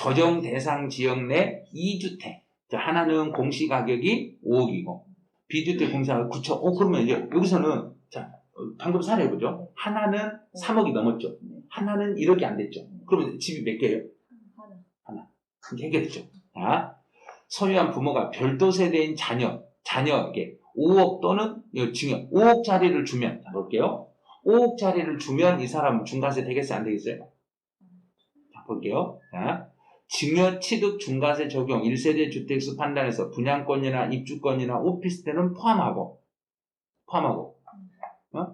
조정 대상 지역 내 2주택. 자, 하나는 공시 가격이 5억이고, 비주택 공시 가격 9천. 어, 그러면 이제 여기서는, 자, 어, 방금 사례 보죠. 하나는 3억이 넘었죠. 하나는 1억이 안 됐죠. 그러면 집이 몇 개예요? 하나. 이제 해결됐죠. 자, 소유한 부모가 별도 세대인 자녀, 자녀에게 5억 또는 이 증여, 5억짜리를 주면, 자, 볼게요. 5억짜리를 주면 이 사람은 중과세 되겠어요? 안 되겠어요? 자, 볼게요. 자, 증여 취득 중과세 적용 1세대 주택수 판단에서 분양권이나 입주권이나 오피스텔은 포함하고, 포함하고, 어?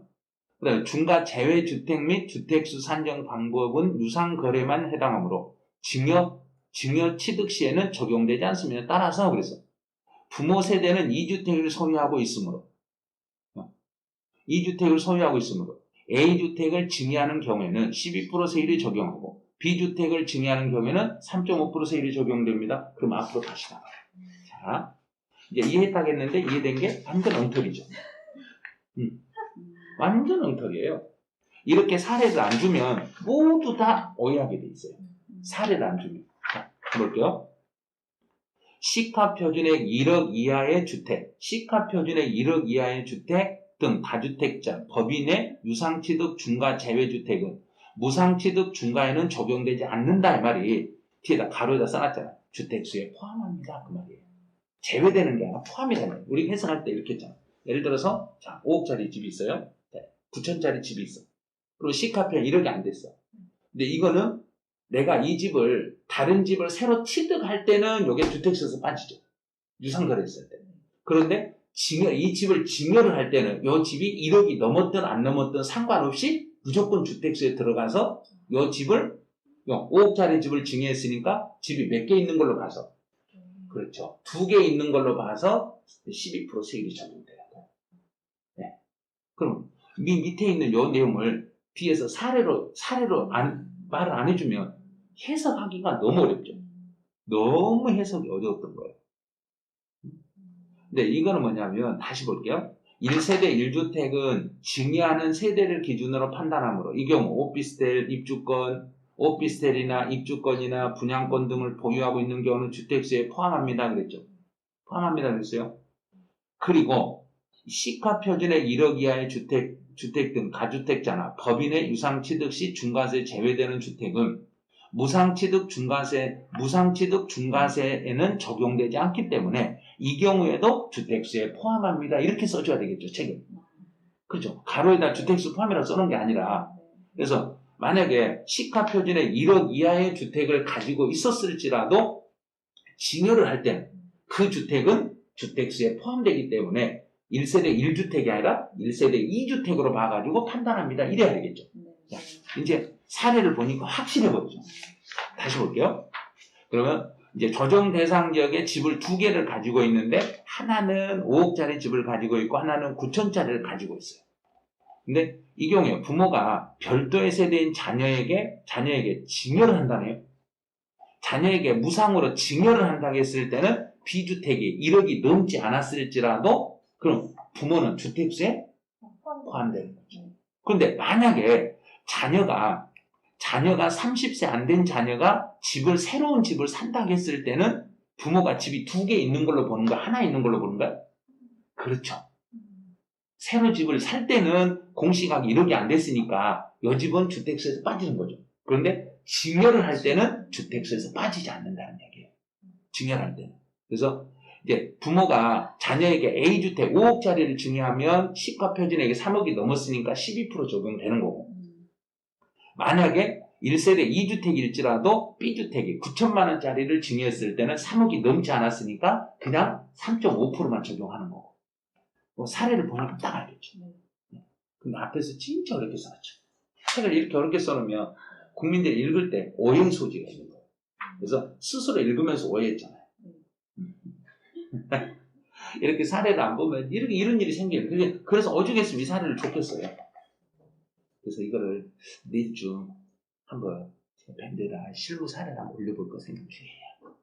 그 다음에 중과 제외 주택 및 주택수 산정 방법은 유상 거래만 해당하므로 증여, 증여 취득 시에는 적용되지 않습니다. 따라서 그래서 부모 세대는 2주택을 소유하고 있으므로, 어? 2주택을 소유하고 있으므로 A주택을 증여하는 경우에는 12% 세율이 적용하고 B주택을 증여하는 경우에는 3.5% 세율이 적용됩니다. 그럼 앞으로 다시 나가요. 자, 이제 이해했다겠는데 이해된 게 완전 엉터리죠. 음, 완전 엉터리예요. 이렇게 사례를 안 주면 모두 다 오해하게 돼 있어요. 사례를 안 주면. 자, 볼게요. 시가 표준액 1억 이하의 주택, 시가 표준액 1억 이하의 주택 등 다주택자, 법인의 유상취득 중과 제외주택은 무상취득 중과에는 적용되지 않는다 이 말이 뒤에다 가로에다 써놨잖아요. 주택수에 포함합니다 그 말이에요. 제외되는 게 아니라 포함이라는 거예요. 우리 해석할 때 이렇게 했잖아요. 예를 들어서 자 5억짜리 집이 있어요. 9천짜리 집이 있어. 그리고 시가표가 1억이 안 됐어. 근데 이거는 내가 이 집을 다른 집을 새로 취득할 때는 이게 주택수에서 빠지죠. 유상거래 했을 때. 그런데 증여, 이 집을 증여를 할 때는 이 집이 1억이 넘었든 안 넘었든 상관없이 무조건 주택수에 들어가서 이 집을 5억짜리 집을 증여했으니까 집이 몇 개 있는 걸로 봐서 그렇죠. 두 개 있는 걸로 봐서 12% 세율이 적용돼요. 네. 그럼 이 밑에 있는 이 내용을 뒤에서 사례로 사례로 안, 말을 안 해주면 해석하기가 너무 어렵죠. 너무 해석이 어려웠던 거예요. 근데 이거는 뭐냐면 다시 볼게요. 1세대 1주택은 증여하는 세대를 기준으로 판단하므로 이 경우 오피스텔 입주권, 오피스텔이나 입주권이나 분양권 등을 보유하고 있는 경우는 주택수에 포함합니다. 그랬죠. 포함합니다. 그랬어요. 그리고 시가 표준의 1억 이하의 주택, 주택 등 가주택자나 법인의 유상취득 시 중과세 제외되는 주택은 무상취득 중과세, 무상취득 중과세에는 적용되지 않기 때문에 이 경우에도 주택수에 포함합니다. 이렇게 써줘야 되겠죠, 책에. 그죠? 가로에다 주택수 포함이라고 써놓은 게 아니라. 그래서 만약에 시가 표준의 1억 이하의 주택을 가지고 있었을지라도 증여를 할 때 그 주택은 주택수에 포함되기 때문에 1세대 1주택이 아니라 1세대 2주택으로 봐가지고 판단합니다. 이래야 되겠죠. 자, 이제 사례를 보니까 확실해 보이죠. 다시 볼게요. 그러면 이제 조정 대상 지역에 집을 두 개를 가지고 있는데 하나는 5억짜리 집을 가지고 있고 하나는 9천짜리를 가지고 있어요. 근데 이 경우에 부모가 별도의 세대인 자녀에게 자녀에게 증여를 한다네요. 자녀에게 무상으로 증여를 한다고 했을 때는 비주택이 1억이 넘지 않았을지라도 그럼 부모는 주택수에 포함되는 거죠. 그런데 만약에 자녀가 자녀가 30세 안 된 자녀가 집을 새로운 집을 산다고 했을 때는 부모가 집이 두 개 있는 걸로 보는 가 하나 있는 걸로 보는 가 그렇죠. 새로 집을 살 때는 공시가격이 1억이 안 됐으니까 이 집은 주택수에서 빠지는 거죠. 그런데 증여를 할 때는 주택수에서 빠지지 않는다는 얘기예요. 증여를 할 때는. 그래서 이제 부모가 자녀에게 A주택 5억짜리를 증여하면 시가 표준액이 3억이 넘었으니까 12% 적용되는 거고 만약에 1세대 2주택일지라도 B주택이 9천만 원짜리를 증여했을 때는 3억이 넘지 않았으니까 그냥 3.5%만 적용하는 거고 뭐 사례를 보니까 딱 알겠죠. 근데 앞에서 진짜 어렵게 써놨죠. 책을 이렇게 어렵게 써놓으면 국민들이 읽을 때 오해 소지가 있는 거예요. 그래서 스스로 읽으면서 오해했잖아요. 이렇게 사례를 안 보면 이렇게 이런 일이 생겨요. 그래서 어죽했으면 이 사례를 줬겠어요. 그래서 이거를 내일 중 한번 밴드에다 실무 사례를 한번 올려볼까 생각 중이에요.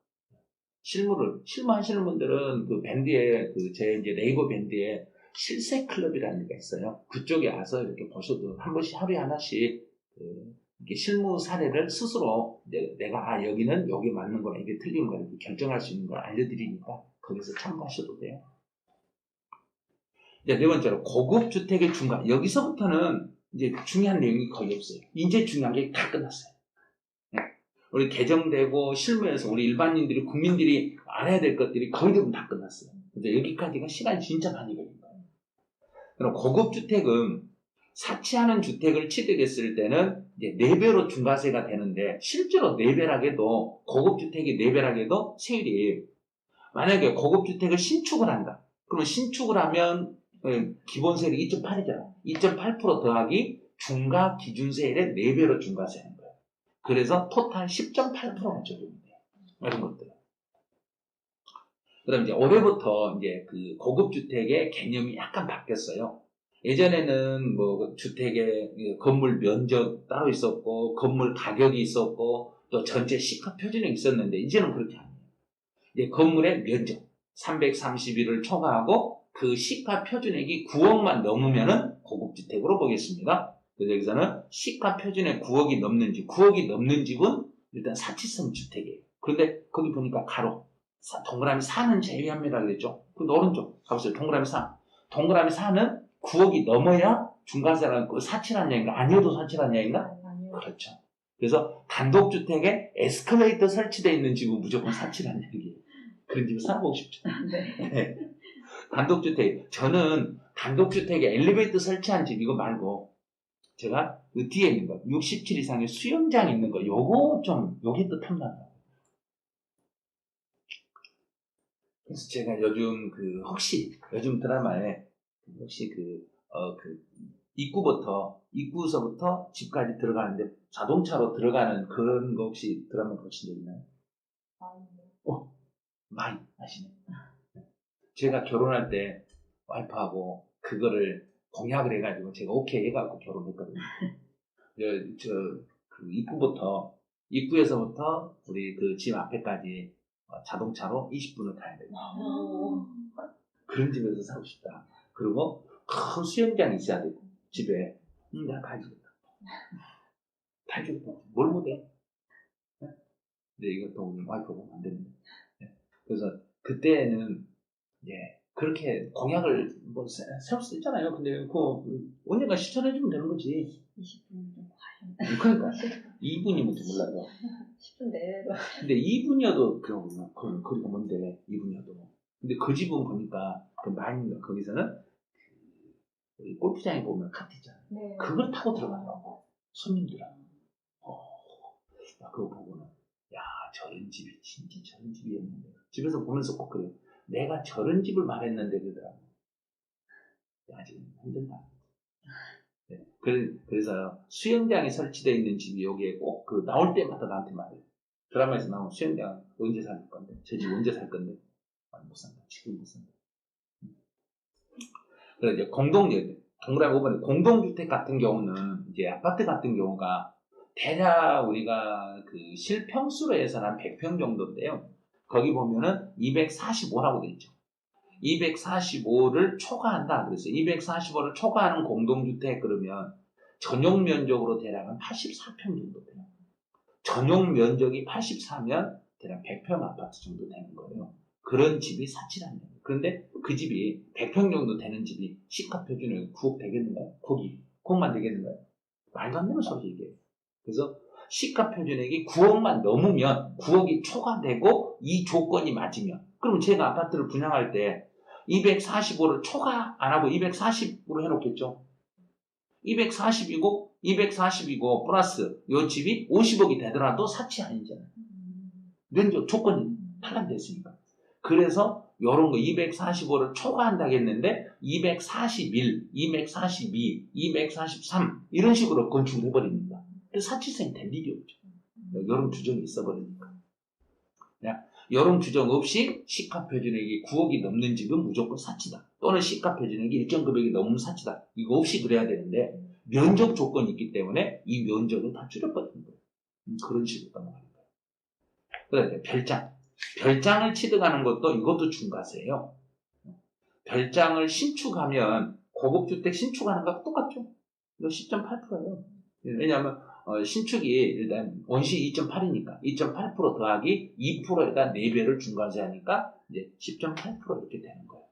실무를 실무 하시는 분들은 그 밴드에 그 제 이제 네이버 밴드에 실세 클럽이라는 게 있어요. 그쪽에 와서 이렇게 보셔도 한 번씩 하루에 하나씩 그 이렇게 실무 사례를 스스로 내- 내가 아 여기는 여기 맞는 거나 이게 틀린 거나 이렇게 결정할 수 있는 걸 알려드리니까 거기서 참고하셔도 돼요. 이제 네 번째로 고급 주택의 중간 여기서부터는 이제 중요한 내용이 거의 없어요. 이제 중요한 게 다 끝났어요. 네. 우리 개정되고 실무에서 우리 일반인들이 국민들이 알아야 될 것들이 거의 대부분 다 끝났어요. 근데 여기까지가 시간이 진짜 많이 걸린 거예요. 그럼 고급 주택은 사치하는 주택을 취득했을 때는 이제 4배로 중과세가 되는데 실제로 4배락에도 고급 주택이 4배락에도 세율이 만약에 고급 주택을 신축을 한다. 그러면 신축을 하면 어, 기본 세율이 2.8이잖아. 2.8% 더하기 중과 기준세율의 4배로 중과세하는 거예요. 그래서 토탈 10.8%가 적용이 돼요. 이런 것들. 그 다음 이제 올해부터 이제 그 고급 주택의 개념이 약간 바뀌었어요. 예전에는 뭐 주택의 그 건물 면적 따로 있었고 건물 가격이 있었고 또 전체 시가 표준이 있었는데 이제는 그렇게 아니에요. 이제 건물의 면적 331을 초과하고 그 시가 표준액이 9억만 넘으면은 고급 주택으로 보겠습니다. 그래서 여기서는 시가 표준액 9억이 넘는지 9억이 넘는 집은 일단 사치성 주택이에요. 그런데 거기 보니까 가로 사- 동그라미 4는 제외합니다 그랬죠. 그 오른쪽 가보세요. 동그라미 4. 동그라미 4는 9억이 넘어야 중간세라는 그 사치란 얘기인가? 아니어도 사치란 얘기인가? 아니요. 그렇죠. 그래서 단독주택에 에스컬레이터 설치되어 있는 집은 무조건 사치란 얘기예요. 그런 집을 살아보고 싶죠. 네. 네. 단독주택. 저는 단독주택에 엘리베이터 설치한 집 이거 말고 제가 그 뒤에 있는 거, 67 이상의 수영장 있는 거, 요거 좀, 요게 또 탐난다. 그래서 제가 요즘 그, 혹시, 요즘 드라마에, 혹시 그, 어, 그, 입구부터, 입구서부터 집까지 들어가는데 자동차로 들어가는 그런 거 혹시 드라마 보신 적 있나요? 아니요. 많이 아시네. 제가 결혼할 때 와이프하고 그거를 공약을 해가지고 제가 오케이 해갖고 결혼했거든요. 저, 저, 그 입구부터, 입구에서부터 우리 그 집 앞에까지 어, 자동차로 20분을 타야 돼요. 오. 그런 집에서 살고 싶다. 그리고 큰 수영장이 있어야 되고, 집에. 음, 내가 다 해주겠다. 다 해주겠다. 뭘 못해? 네? 근데 이것도 우리 와이프 보면 안 되는데. 네. 그래서 그때는, 예, 그렇게 공약을 뭐 세- 세울 수 있잖아요. 근데 그 언젠가 실천해주면 되는 거지. 20분 좀 과연. 그러니까 2분이면 몰라요. 10분 내로. 근데 2분이어도 그런 그, 그리고 뭔데 2분이어도. 근데 그 집은 보니까 그 많이 거기서는 그 우리 골프장에 보면 카트 있잖아. 네. 그걸 타고 들어간다고 손님들은. 어, 나 그거 보고는 야 저런 집이 진짜 저런 집이었는데 집에서 보면서 꼭 그래요. 내가 저런 집을 말했는데 그러더라고. 야 지금 힘들다. 네, 그래- 그래서 수영장이 설치되어 있는 집이 여기에 꼭 그 나올 때마다 나한테 말해요. 드라마에서 나온 수영장 언제 살 건데? 저 집 언제 살 건데? 아, 못 산다. 지금 못 산다. 음. 그래 이제 공동 동그라미 5번에 공동주택 같은 경우는 이제 아파트 같은 경우가 대략 우리가 그 실평수로 해서는 한 100평 정도인데요. 거기 보면은 245라고 돼 있죠. 245를 초과한다. 그래서 245를 초과하는 공동주택 그러면 전용 면적으로 대략 한 84평 정도 돼요. 전용 면적이 84면 대략 100평 아파트 정도 되는 거예요. 그런 집이 거예요. 그런데 그 집이 100평 정도 되는 집이 시가 표준에 9억 되겠는가요? 9억이 9억만 되겠는가요? 말도 안 되는 소리 이게. 그래서 시가 표준액이 9억만 넘으면 9억이 초과되고 이 조건이 맞으면 그럼 제가 아파트를 분양할 때 245를 초과 안 하고 240으로 해놓겠죠. 240이고 240이고 플러스 요 집이 50억이 되더라도 사치 아니잖아요. 면적 조건이 탈락됐으니까. 그래서 요런 거 245를 초과한다고 했는데 241, 242, 243 이런 식으로 건축을 해버립니다. 그래서 사치성이 될 일이 없죠. 요런 규정이 있어버리니까. 요런 규정 없이 시가 표준액이 9억이 넘는 집은 무조건 사치다. 또는 시가 표준액이 일정 금액이 넘으면 사치다. 이거 없이 그래야 되는데 면적 조건이 있기 때문에 이 면적을 다 줄여버리는 거예요. 음, 그런 식으로 넘어가는 거예요. 그다음에 별장. 별장을 취득하는 것도 이것도 중과세예요. 별장을 신축하면 고급주택 신축하는 거랑 똑같죠. 이거 10.8%예요. 왜냐하면 어, 신축이 일단 원시 2.8이니까 2.8% 더하기 2%에다 4배를 중과세 하니까 이제 10.8% 이렇게 되는 거예요.